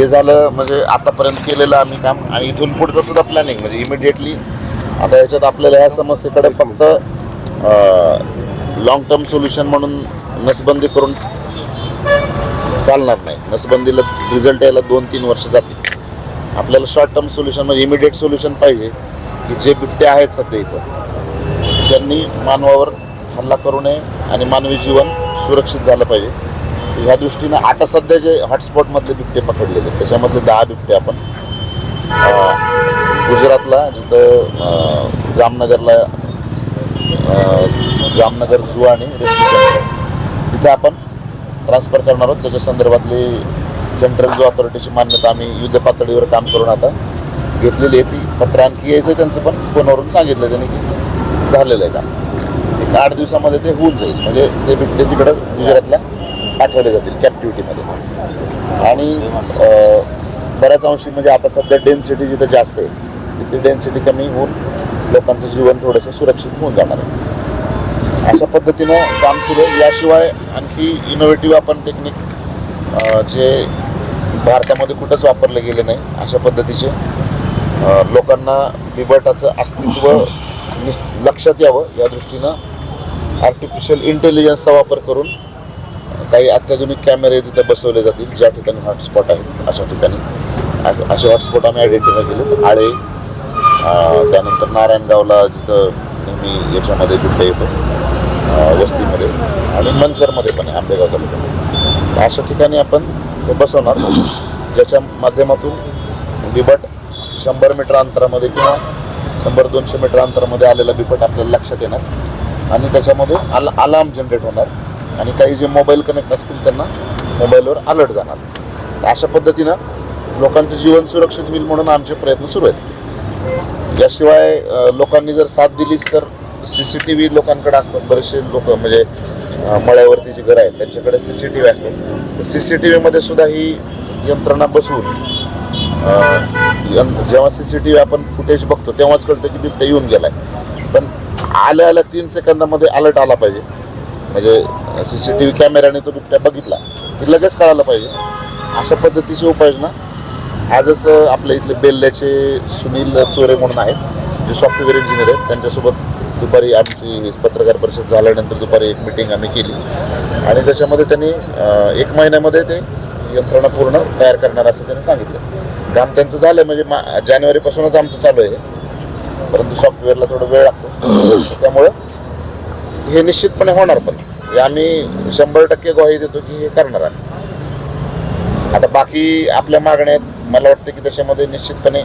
हे झालं म्हणजे आतापर्यंत केलेलं आम्ही काम आणि इथून पुढचं सुद्धा प्लॅनिंग म्हणजे इमिडिएटली आता याच्यात आपल्याला ह्या समस्येकडे फक्त लॉंग टर्म सोल्युशन म्हणून नसबंदी करून चालणार नाही. नसबंदीला रिझल्ट यायला दोन तीन वर्ष जातील. आपल्याला शॉर्ट टर्म सोल्युशन म्हणजे इमिडिएट सोल्युशन पाहिजे की जे बिबटे आहेत सध्या इथं त्यांनी मानवावर हल्ला करू नये आणि मानवी जीवन सुरक्षित झालं पाहिजे. ह्या दृष्टीनं आता सध्या जे हॉटस्पॉटमधले बिबटे पकडलेले आहेत, त्याच्यामधले दहा बिबटे आपण गुजरातला जिथं जामनगरला जामनगर झू आणि रेस्क्यू सेंटर तिथे आपण ट्रान्सफर करणार आहोत. त्याच्या संदर्भातली सेंट्रल झू ऑथॉरिटीची मान्यता आम्ही युद्ध पातळीवर काम करून आता घेतलेली आहे. ती पत्र आणखी यायचं त्यांचं पण फोनवरून सांगितलं त्यांनी की झालेलं आहे काम. एक आठ दिवसामध्ये ते होऊन जाईल. म्हणजे ते बिबटे तिकडं गुजरातल्या पाठवले जातील कॅप्टिव्हिटीमध्ये आणि बऱ्याच अंशी म्हणजे आता सध्या डेन्सिटी जिथं जास्त आहे तिथे डेन्सिटी कमी होऊन लोकांचं जीवन थोडंसं सुरक्षित होऊन जाणार आहे. अशा पद्धतीनं काम सुरू आहे. याशिवाय आणखी इनोव्हेटिव्ह आपण टेक्निक जे भारतामध्ये कुठंच वापरले गेले नाही अशा पद्धतीचे लोकांना बिबटाचं अस्तित्व निश- लक्षात यावं. या दृष्टीनं आर्टिफिशियल इंटेलिजन्सचा वापर करून काही अत्याधुनिक कॅमेरे तिथे बसवले जातील ज्या ठिकाणी हॉटस्पॉट आहेत अशा ठिकाणी. असे हॉटस्पॉट आम्ही आयडेंटिफाय केले आळे त्यानंतर नारायणगावला जिथं नेहमी याच्यामध्ये बिबटे येतो वस्तीमध्ये आणि मनसरमध्ये पण आहे आंबेगाव तालुक्यामध्ये. अशा ठिकाणी आपण ते बसवणार. ज्याच्या माध्यमातून बिबट शंभर मीटर अंतरामध्ये किंवा शंभर दोनशे मीटर अंतरामध्ये आलेला बिबट आपल्याला लक्षात येणार. आणि त्याच्यामध्ये अल अलार्म जनरेट होणार. आणि काही जे मोबाईल कनेक्ट असतील त्यांना मोबाईलवर अलर्ट जाणार. अशा पद्धतीनं लोकांचं जीवन सुरक्षित होईल म्हणून आमचे प्रयत्न सुरू आहेत. याशिवाय लोकांनी जर साथ दिलीच तर सी सी टी व्ही लोकांकडे असतात. बरेचसे लोक म्हणजे मळ्यावरती जी घरं आहेत त्यांच्याकडे सी सी टी व्ही असतात. सी सी टी व्हीमध्ये सुद्धा ही यंत्रणा बसवून जेव्हा सी सी टी व्ही आपण फुटेज बघतो तेव्हाच कळतं की बिबट्या येऊन गेलाय. पण आल्या आल्या तीन सेकंदामध्ये अलर्ट आला पाहिजे. म्हणजे सी सी टी व्ही कॅमेऱ्याने तो बिबट्या बघितला. की लगेच कळायला पाहिजे. अशा पद्धतीची उपाययोजना आजच आपल्या इथले बेल्ल्याचे सुनील चोरे म्हणून आहेत. जे सॉफ्टवेअर इंजिनियर आहेत. त्यांच्यासोबत दुपारी आमची पत्रकार परिषद झाल्यानंतर दुपारी एक मिटिंग आम्ही केली. आणि त्याच्यामध्ये त्यांनी एक महिन्यामध्ये ते यंत्रणा पूर्ण तयार करणार असं त्यांनी सांगितलं. काम त्यांचं झालं म्हणजे मा जानेवारीपासूनच आमचं चालू आहे परंतु सॉफ्टवेअरला थोडं वेळ लागतो. त्यामुळं हे निश्चितपणे होणार पण. आम्ही शंभर टक्के ग्वाही देतो की हे करणार आहे आता बाकी आपल्या मागण्या आहेत. मला वाटतं की त्याच्यामध्ये निश्चितपणे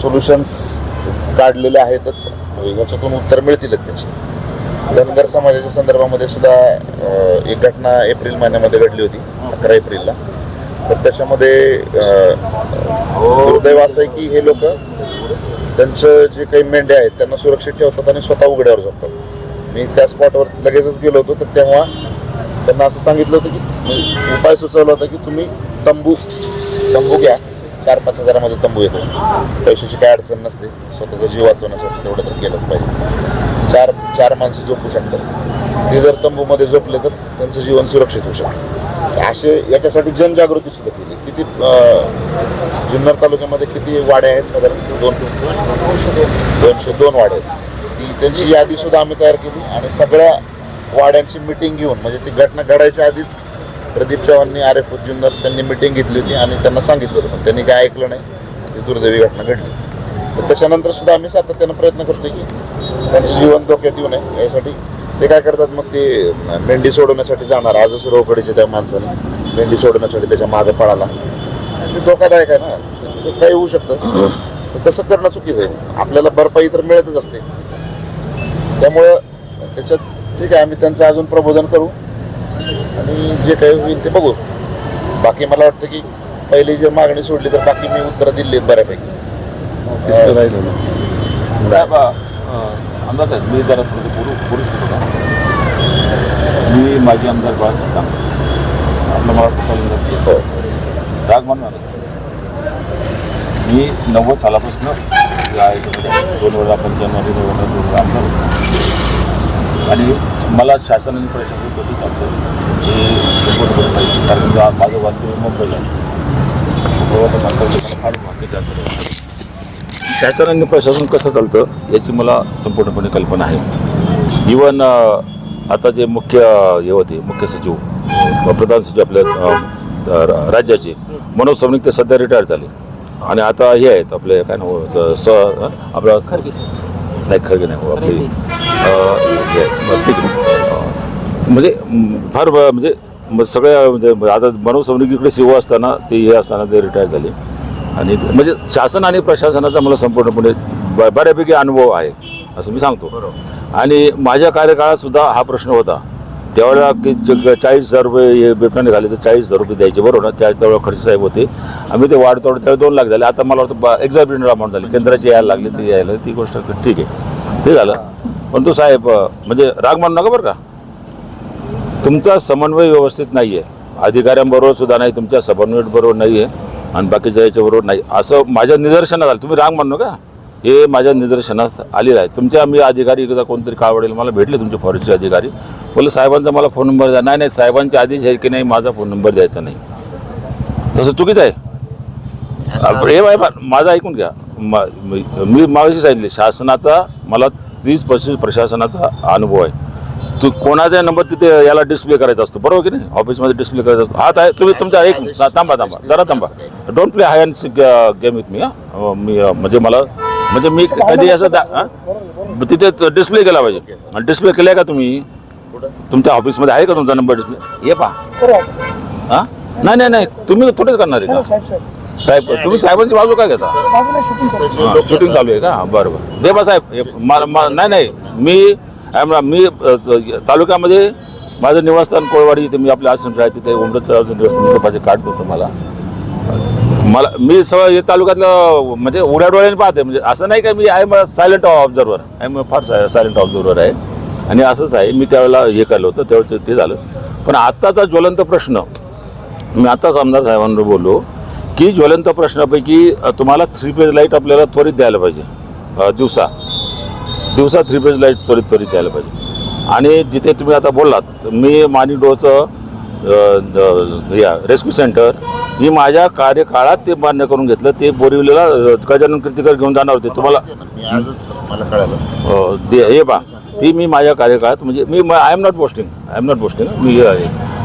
सोल्युशन्स काढलेले आहेतच. म्हणजे ह्याच्यातून उत्तर मिळतीलच त्याची. धनगर समाजाच्या संदर्भामध्ये सुद्धा एक घटना एप्रिल महिन्यामध्ये घडली होती अकरा एप्रिलला. तर त्याच्यामध्ये दुर्दैव असं आहे की हे लोक त्यांचं जे काही मेंढ्या आहेत त्यांना सुरक्षित ठेवतात आणि स्वतः उघड्यावर झोपतात. मी त्या स्पॉटवर लगेचच गेलो होतो तर तेव्हा त्यांना असं सांगितलं होतं की उपाय सुचवला होता की तुम्ही तंबू तंबू घ्या. चार पाच हजारामध्ये तंबू येतो. पैशाची काय अडचण नसते. स्वतःचा जीव वाचवण्यासाठी तेवढं तर केलंच पाहिजे. चार चार माणसं झोपू शकतात. ते जर तंबूमध्ये झोपले तर त्यांचं जीवन सुरक्षित होऊ शकतं. असे याच्यासाठी जनजागृती सुद्धा केली. किती जुन्नर तालुक्यामध्ये किती वाड्या आहेत? साधारण दोन दोनशे दोन वाड्या आहेत. त्यांची यादी सुद्धा आम्ही तयार केली आणि सगळ्या वाड्यांची मिटिंग घेऊन म्हणजे ती घटना घडायच्या आधीच प्रदीप चव्हाणनी आर एफ उज्जुनर त्यांनी मिटिंग घेतली होती आणि त्यांना सांगितलं होतं पण त्यांनी काय ऐकलं नाही ती दुर्दैवी घटना घडली. तर त्याच्यानंतर सुद्धा आम्ही सातत्यानं प्रयत्न करतो की त्यांचं जीवन धोक्यात येऊ नये यासाठी ते काय करतात मग ते मेंढी सोडवण्यासाठी जाणार आजच रोकडीचे त्या माणसाने मेंढी सोडवण्यासाठी त्याच्यामागे पळाला. ते धोकादायक आहे ना त्याच्यात काही होऊ शकतं. तर तसं करणं चुकीचं आहे. आपल्याला भरपाई तर मिळतच असते. त्यामुळं त्याच्यात ठीक आहे आम्ही त्यांचं अजून प्रबोधन करू आणि जे काही होईल ते बघू. बाकी मला वाटतं की पहिली जर मागणी सोडली तर बाकी मी उत्तरं दिली आहेत बऱ्यापैकी साहेब अं, आमदार साहेब मी जरा पुरुष होतो का? मी माझी आमदार बाळ आपलं हो राग मानणार मी नव्वद सालापासून दोन वेळा पंच्याण्णव दोन वेळा दोन वेळा आमदार आणि मला शासन आणि प्रशासन कसं चालतं हे सपोर्ट करत पाहिजे कारण का माझं वास्तव्य मुंबईला आहे. फार महत्त्वाचे आहे. शासन आणि प्रशासन कसं चालतं याची मला संपूर्णपणे कल्पना आहे. इवन आता जे मुख्य हे होते मुख्य सचिव प्रधान सचिव आपल्या राज्याचे मनोज सवनिक ते सध्या रिटायर झाले. आणि आता हे आहेत आपले काय नाव स आपला नाही खरगे नाही हो, आपली म्हणजे फार म्हणजे सगळ्या म्हणजे आता मनोज सबनिक इकडे सीओ असताना ते हे असताना ते रिटायर झाले. आणि म्हणजे शासन आणि प्रशासनाचा मला संपूर्णपणे बऱ्यापैकी अनुभव आहे असं मी सांगतो. आणि माझ्या कार्यकाळात सुद्धा हा प्रश्न होता. त्यावेळेला की चाळीस हजार रुपये हे बिबट्याने झाले तर चाळीस हजार रुपये द्यायचे बरोबर ना? त्या त्यावेळेला खडसे साहेब होते. आम्ही ते वाढतो त्यावेळेला दोन लाख झाले. आता मला वाटतं एक्झॅबिटेड अमाऊंट झाली. केंद्राची यायला लागली ते यायला ती गोष्ट ठीक आहे. ते झालं. पण तो साहेब म्हणजे राग मानू नका बरं का? तुमचा समन्वय व्यवस्थित नाही आहे अधिकाऱ्यांबरोबर सुद्धा नाही तुमच्या समन्वयबरोबर नाही आहे आणि बाकीच्या याच्याबरोबर नाही. असं माझ्या निदर्शनात आलं. तुम्ही राग मानू का हे माझ्या निदर्शनास आलेलं आहे. तुमच्या मी अधिकारी एकदा कोणतरी कावडेल मला भेटले तुमचे फॉरेस्टचे अधिकारी. बोलले साहेबांचा मला फोन नंबर द्या. नाही नाही साहेबांचे आदेश आहे की नाही माझा फोन नंबर द्यायचा नाही. तसं चुकीचं आहे. आपण- हे बाय माझं ऐकून घ्या. म- मागाशी सांगितले शासनाचा मला तीस पस्तीस प्रशासनाचा अनुभव आहे. तू कोणाचा नंबर तिथे याला डिस्प्ले करायचा असतो बरोबर की नाही? ऑफिसमध्ये डिस्प्ले करायचा असतो. हा आहे तुम्ही तुमचा एक थांबा थांबा जरा थांबा. Don't play high and game with me हा. मी म्हणजे मला म्हणजे मी कधी असं? तिथे डिस्प्ले केला पाहिजे. डिस्प्ले केलाय का तुम्ही? तुमच्या ऑफिसमध्ये आहे का तुमचा नंबर? डिस्प्ले ये पा हा? नाही नाही नाही. तुम्ही थोडेच करणार आहे का? साहेब तुम्ही साहेबांची बाजू काय घेता? शूटिंग चालू हां, आहे का? हां, बरं बरं. दे बा साहेब. हे मला मा- नाही नाही. मी मी तालुक्यामध्ये माझं निवासस्थान कोळवाडी इथे मी आपल्या आश्रमशाळा आहे. तिथे उमरचं निवासस्थान मी पाहिजे काढतो तुम्हाला मला. मी सगळं हे तालुक्यातलं म्हणजे उड्या डोळ्याने पाहते. म्हणजे असं नाही का मी I am silent observer I am फार सायलेंट ऑब्झर्वर आहे. आणि असंच आहे मी त्यावेळेला हे केलं होतं त्यावेळेस ते झालं. पण आत्ताचा ज्वलंत प्रश्न मी आत्ताच आमदार साहेबांवर बोललो की ज्वलंत प्रश्नापैकी तुम्हाला थ्री पेज लाइट आपल्याला त्वरित द्यायला पाहिजे. दिवसा. दिवसा थ्री पेज लाइट त्वरित त्वरित द्यायला पाहिजे. आणि जिथे तुम्ही आता बोललात मी मानी डोचं या रेस्क्यू सेंटर मी माझ्या कार्यकाळात ते मान्य करून घेतलं. ते बोरिवलीला गजानन कीर्तिकर घेऊन जाणार होते. तुम्हाला मी आजच मला कळालं. अ, दे हे बा ती मी माझ्या कार्यकाळात म्हणजे मी I am not boasting I am not boasting मी अ,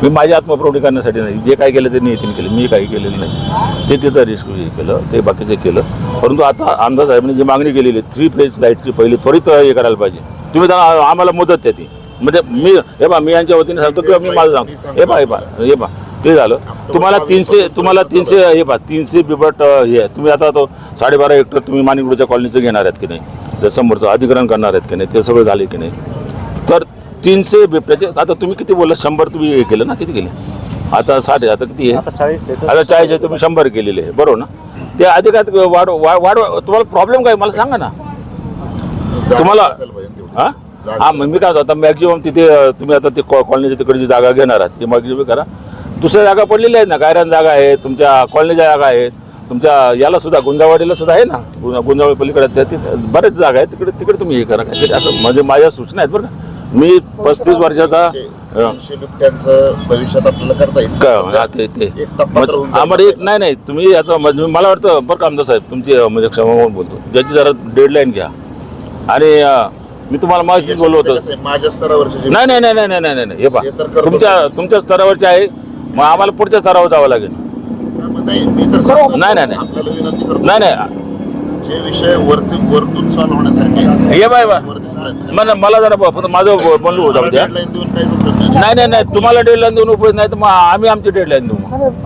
मी माझी आत्मप्रौढी करण्यासाठी नाही. जे काय केलं ते नितीन केलं. मी काही केलेलं नाही. ते तिथं रिस्क हे केलं. ते बाकीचे केलं. परंतु आता आमदार साहेबांनी जी मागणी केलेली थ्री फेज लाईटची पहिली त्वरित हे करायला पाहिजे. तुम्ही आम्हाला मुदत द्या ती. म्हणजे मी हे बा मी यांच्या वतीने सांगतो किंवा मी माझं सांगतो. हे बा हे बा हे बा ते झालं. तुम्हाला तीनशे तुम्हाला तीनशे हे पा तीनशे बिबट हे आहे. तुम्ही आता तो साडेबारा हेक्टर तुम्ही माणिकडच्या कॉलनीचं घेणार आहेत की नाही? त्या समोरचं अधिग्रहण करणार आहेत की नाही? ते सगळं झाले की नाही? तर तीनशे बिबट्याचे आता तुम्ही किती बोलला? शंभर तुम्ही हे केलं ना? किती केले? आता साठ आता किती आहे? आता चाळीस आहे. आता चाळीस आहे तुम्ही शंभर केलेले आहे. बरोबर ना? ते अधिकात वाढ वाढ वाढ तुम्हाला प्रॉब्लेम काय? मला सांगा ना. तुम्हाला-. हा? हा मग मी काय आता मॅक्झिमम तिथे तुम्ही आता ते कॉ- कॉलनीच्या तिकडची जागा घेणार आहात ती मॅक्झिमम करा. दुसऱ्या जागा पडलेल्या आहेत ना गायरान जागा आहे तुमच्या कॉलनीच्या जागा आहेत तुमच्या याला सुद्धा गुंजावाडीला सुद्धा आहे ना गुंजावडी पलीकडे त्या तिथे बरेच जागा आहेत तिकडे तिकडे तुम्ही हे करा. काहीतरी असं म्हणजे माझ्या सूचना आहेत बरं का. मी पस्तीस वर्षाचा बिबट्यांचं भविष्यात आपल्याला करता येईल. ते ते. आम्हाला एक नाही नाही तुम्ही याचं म्हणजे मला वाटतं बरं का आमदार साहेब तुमची म्हणजे क्षमा म्हणून बोलतो. ज्याची जरा डेडलाईन घ्या. आणि मी तुम्हाला माहिती बोललो होतो कसं आहे, माझ्या स्तरावरचे जे नाही नाही नाही नाही नाही नाही नाही हे हे तर करतो. तुमच्या तुमच्या स्तरावरचे आहे. मग आम्हाला पुढच्या स्तरावर जावं लागेल. नाही मी तर सांगतो, नाही, नाही, नाही. आपल्याला विनंती करतो. नाही नाही. जे विषय वरती वरतून सॉल्व्ह होण्यासाठी ये बाय वरतीच प्रयत्न मला मला जरा ब- फक्त माझं ब- बोलू होतं द्या. डेडलाईन देऊन काहीच उपयोग नाही. नाही नाही नाही. तुम्हाला डेडलाईन देऊन उपयोग नाही तर मग आम्ही आमची डेडलाईन देऊ.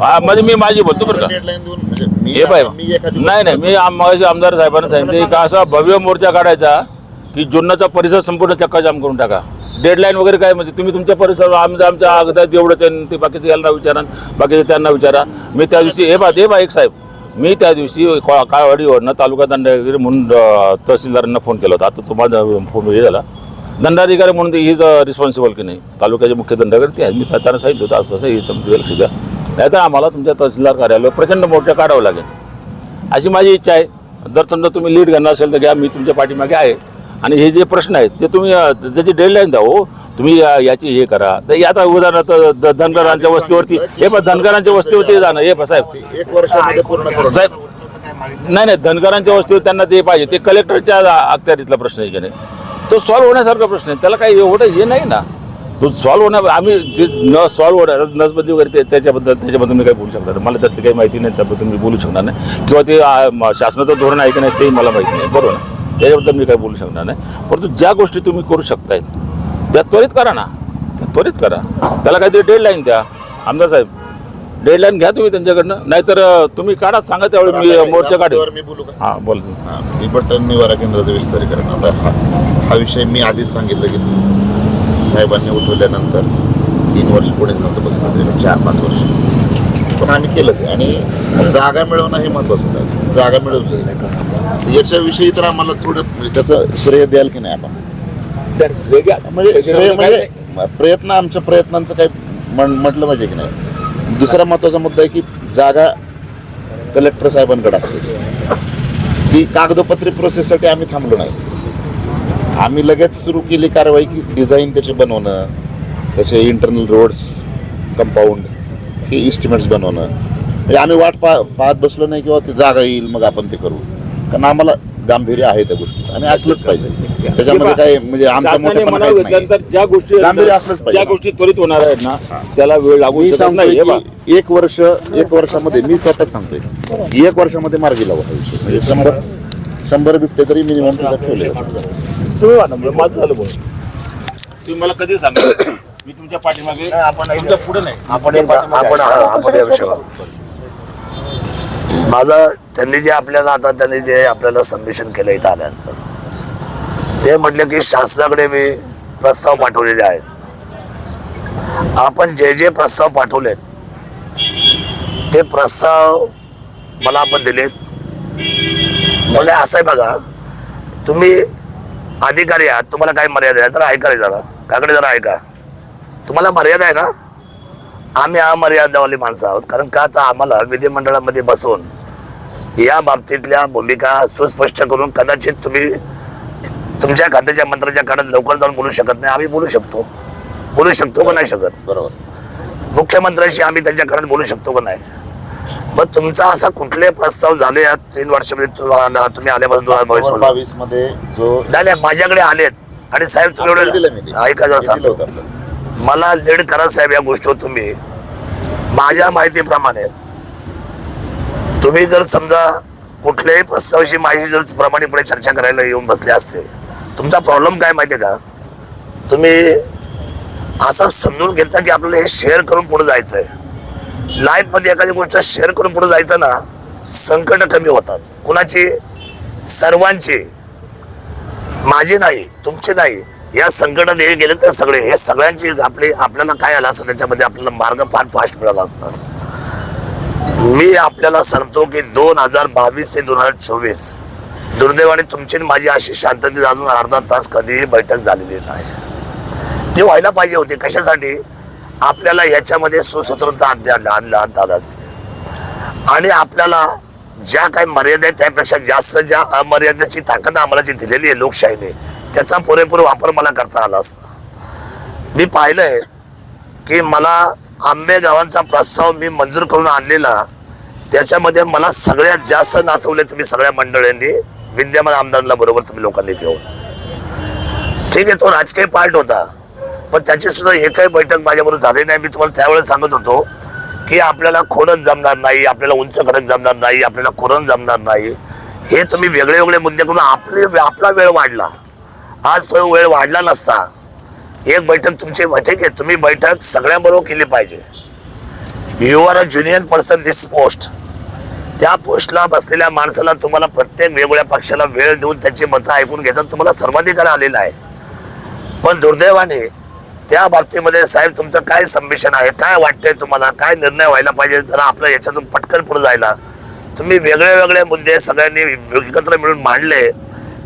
हा, म्हणजे मी माझी बोलतो बरं का. देऊन म्हणजे मी हे बाय. मी एखादी नाही नाही. मी आम- मगाशी आमदार साहेबांना सांगितले का असा भव्य मोर्चा काढायचा की जुन्नाचा परिसर संपूर्ण चक्काजाम करून टाका. डेडलाईन वगैरे काय म्हणजे तुम्ही तुमच्या परिसर आमच्या आमच्या अगदा जेवढं त्यांनी ते बाकीचे यांना विचारा बाकीचे त्यांना विचारा. मी त्या दिवशी हे बा हे बा एक साहेब मी त्या दिवशी काळवाडीवरनं तालुका दंडाधिकारी म्हणून तहसीलदारांना फोन केला होता. आता तुम्हाला फोन हे झाला. दंडाधिकारी म्हणून ते इज रिस्पॉन्सिबल की नाही? तालुक्याचे मुख्य दंडाधिकारी ते आहेत मी त्यांना सांगितलं होतं असं असं हे तुमचं लक्ष द्या. नाही तर आम्हाला तुमच्या तहसीलदार कार्यालयावर प्रचंड मोठ्या काढावं लागेल. अशी माझी इच्छा आहे. जर समजा तुम्ही लीड घेणार असेल तर घ्या मी तुमच्या पाठीमागे आहे. आणि हे जे प्रश्न आहेत ते तुम्ही त्याची डेडलाईन द्या हो. तुम्ही या- याची हे करा. तर आता उदाहरणार्थ धनगरांच्या वस्तीवरती हे पण धनगरांच्या वस्तीवरती जाणं हे पण साहेब. ते एक वर्षामध्ये पूर्ण करून साहेब नाही. नाही धनगरांच्या वस्तीवर त्यांना ते पाहिजे. ते कलेक्टरच्या अखत्यारीतला प्रश्न आहे की नाही. तो सॉल्व्ह होण्यासारखा प्रश्न आहे. त्याला काही एवढं हे नाही ना. तो सॉल्व्ह होण्या आम्ही जे न सॉल्व्ह होणार नसबंदी वगैरे ते त्याच्याबद्दल त्याच्याबद्दल मी काही बोलू शकणार. मला त्यातली काही माहिती नाही त्याबद्दल मी बोलू शकणार नाही. किंवा ते शासनाचं धोरण आहे की नाही तेही मला माहिती नाही. बरोबर ना त्याच्याबद्दल मी काही बोलू शकणार नाही. परंतु ज्या गोष्टी तुम्ही करू शकताय त्या त्वरित करा ना. त्या त्वरित करा. त्याला काहीतरी डेडलाईन द्या. आमदार साहेब डेडलाईन घ्या तुम्ही त्यांच्याकडनं. नाहीतर तुम्ही काढा सांगा त्यावेळी मी मोर्चा काढेल मी बोलू का? हां बोल तुम्ही. हा, मी बटन निवारा केंद्राचं विस्तारीकरण. आता हा हा विषय मी आधीच सांगितलं की साहेबांनी उठवल्यानंतर तीन वर्ष कोणीच नव्हतं बघितलं चार पाच वर्ष. पण आम्ही केलं ते. आणि जागा मिळवणं हे महत्वाचं होतं. जागा मिळवली याच्याविषयी तर आम्हाला थोडं त्याचं श्रेय द्याल की नाही आपण? तर श्रेय. म्हणजे श्रेय. म्हणजे प्रयत्न आमच्या प्रयत्नांचं काही म्हटलं पाहिजे की नाही? दुसरा महत्त्वाचा मुद्दा आहे की जागा कलेक्टर साहेबांकडे असते. ती कागदोपत्री प्रोसेससाठी आम्ही थांबलो नाही. आम्ही लगेच सुरू केली कारवाई की डिझाईन त्याचे बनवणं त्याचे इंटरनल रोड्स कंपाऊंड हे इस्टिमेट्स बनवणं. म्हणजे आम्ही वाट पा पाहत बसलो नाही किंवा ती जागा येईल मग आपण ते करू. कारण आम्हाला गांभीर्य आहे त्या गोष्टी आणि असलंच पाहिजे. त्याच्यामध्ये काय म्हणजे आमचा शासनाने मोठेपणा ज्या गोष्टी गांभीर्य असलंच पाहिजे. ज्या गोष्टी त्वरित होणार आहेत ना त्याला वेळ लागू शकत नाही. हे एक वर्ष एक वर्षामध्ये मी स्वतः सांगतोय. की एक वर्षामध्ये मार्गी लावा हा विषय. म्हणजे शंभर शंभर बिबटे तरी मिनिमम ठेवले म्हणजे माझं झालं बोल. तुम्ही मला कधी सांगा मी तुमच्या पाठीमागे तुमच्यापुढे नाही. आपण आपण हा- आपण या विषयावर. माझं त्यांनी जे आपल्याला आता त्यांनी जे आपल्याला संमिशन केलं इथं आल्यानंतर. ते म्हटले की शासनाकडे मी प्रस्ताव पाठवलेले आहेत. आपण जे जे प्रस्ताव पाठवलेत ते प्रस्ताव मला आपण दिलेत. म्हणजे असं आहे बघा तुम्ही अधिकारी आहात तुम्हाला काय मर्यादा आहे जरा ऐका जरा. काकडे जरा ऐका. तुम्हाला मर्यादा आहे ना? आम्ही अमर्यादावाली माणसं आहोत. कारण का? आता आम्हाला विधिमंडळामध्ये बसून या बाबतीतल्या भूमिका सुस्पष्ट करून कदाचित तुम्ही तुमच्या खात्याच्या मंत्र्याच्या काळात लवकर जाऊन बोलू शकत नाही. आम्ही बोलू शकतो. बोलू शकतो का नाही शकत? बरोबर. मुख्यमंत्र्यांशी आम्ही त्यांच्या काळात बोलू शकतो का नाही? मग तुमचा असा कुठले प्रस्ताव झाले या तीन वर्षामध्ये तुम्ही आल्यापासून दोन हजार बावीसमध्ये? बावीसमध्ये जो नाही, माझ्याकडे आलेत. आणि साहेब तुम्ही. ऐका जरा सांगतो. मला लीड करा साहेब या गोष्टीवर तुम्ही. माझ्या माहितीप्रमाणे तुम्ही जर समजा कुठल्याही प्रस्तावाशी माझी जर प्रामाणिकपणे चर्चा करायला येऊन बसले असते तुमचा प्रॉब्लेम काय माहिती आहे का? तुम्ही असं समजून घेता की आपल्याला हे शेअर करून पुढे जायचं आहे लाईफमध्ये एखादी गोष्ट शेअर करून पुढे जायचं ना संकट कमी होतात. कुणाची? सर्वांची. माझी नाही तुमची नाही. या संकटात हे गेले तर सगळे हे सगळ्यांची आपली आपल्याला काय आलं असतं त्याच्यामध्ये आपल्याला मार्ग फार फास्ट मिळाला असतात मी आपल्याला सांगतो की दोन हजार बावीस ते दोन हजार चोवीस दुर्दैवाने तुमची माझी अशी शांततेत अजून अर्धा तास कधीही बैठक झालेली नाही. ती व्हायला पाहिजे होती. कशासाठी? आपल्याला याच्यामध्ये सुसूत्रता आणता आणता आलं असते आणि आपल्याला ज्या काही मर्यादा आहेत त्यापेक्षा जास्त ज्या अमर्यादेची ताकद आम्हाला जी दिलेली आहे लोकशाहीने त्याचा पुरेपूर वापर मला करता आला असता. मी पाहिलंय की मला आंबे गावांचा प्रस्ताव मी मंजूर करून आणलेला त्याच्यामध्ये मला सगळ्यात जास्त नाचवले तुम्ही सगळ्या मंडळींनी. विद्यमान आमदारांना बरोबर तुम्ही लोकांनी घेऊन. ठीक आहे तो राजकीय पार्ट होता. पण त्याची सुद्धा एकही बैठक माझ्याबरोबर झाली नाही. मी तुम्हाला त्यावेळेस सांगत होतो की आपल्याला खोडत जमणार नाही आपल्याला उंच खडक जमणार नाही आपल्याला खोरण जमणार नाही. हे तुम्ही वेगळे वेगळे मुद्दे करून आपले आपला वेळ वाढला. आज तो वेळ वाढला नसता. एक बैठक तुमची ठीक आहे तुम्ही बैठक सगळ्यांबरोबर केली पाहिजे. You are a junior person this post त्या पोस्टला बसलेल्या माणसाला तुम्हाला प्रत्येक वेगवेगळ्या पक्षाला वेळ देऊन त्याची मतं ऐकून घ्यायचा तुम्हाला सर्वाधिकार आलेला आहे. पण दुर्दैवाने त्या बाबतीमध्ये साहेब तुमचं काय संमिशन आहे? काय वाटतंय तुम्हाला? काय निर्णय व्हायला पाहिजे? जरा आपलं याच्यातून पटकन पुढे जायला. तुम्ही वेगळे वेगळे मुद्दे सगळ्यांनी एकत्र मिळून मांडले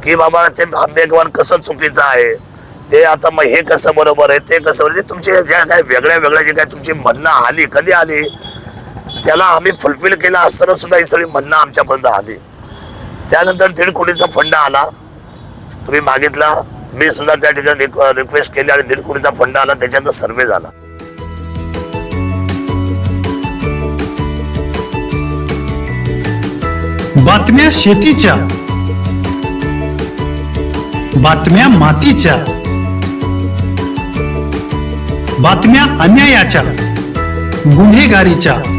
की बाबा ते आंबेगवान कसं चुकीचं आहे? ते आता मग हे कसं बरोबर आहे? ते कसं बरोबर ते तुमचे ज्या काय वेगळ्या वेगळ्या जे काय तुमची म्हणणं आली कधी आली? त्याला आम्ही फुलफिल केला असताना सुद्धा ही सगळी म्हणणं आमच्यापर्यंत आली. त्यानंतर दीड कोटीचा फंड आला. तुम्ही मागितला. मी सुद्धा त्या ठिकाणी रिक्वेस्ट केली आणि दीड कोटीचा फंड आला. त्याच्यानंतर सर्वे झाला. बातम्या शेतीच्या. बातम्या मातीच्या. बातम्या अन्यायाच्या. गुन्हेगारीच्या.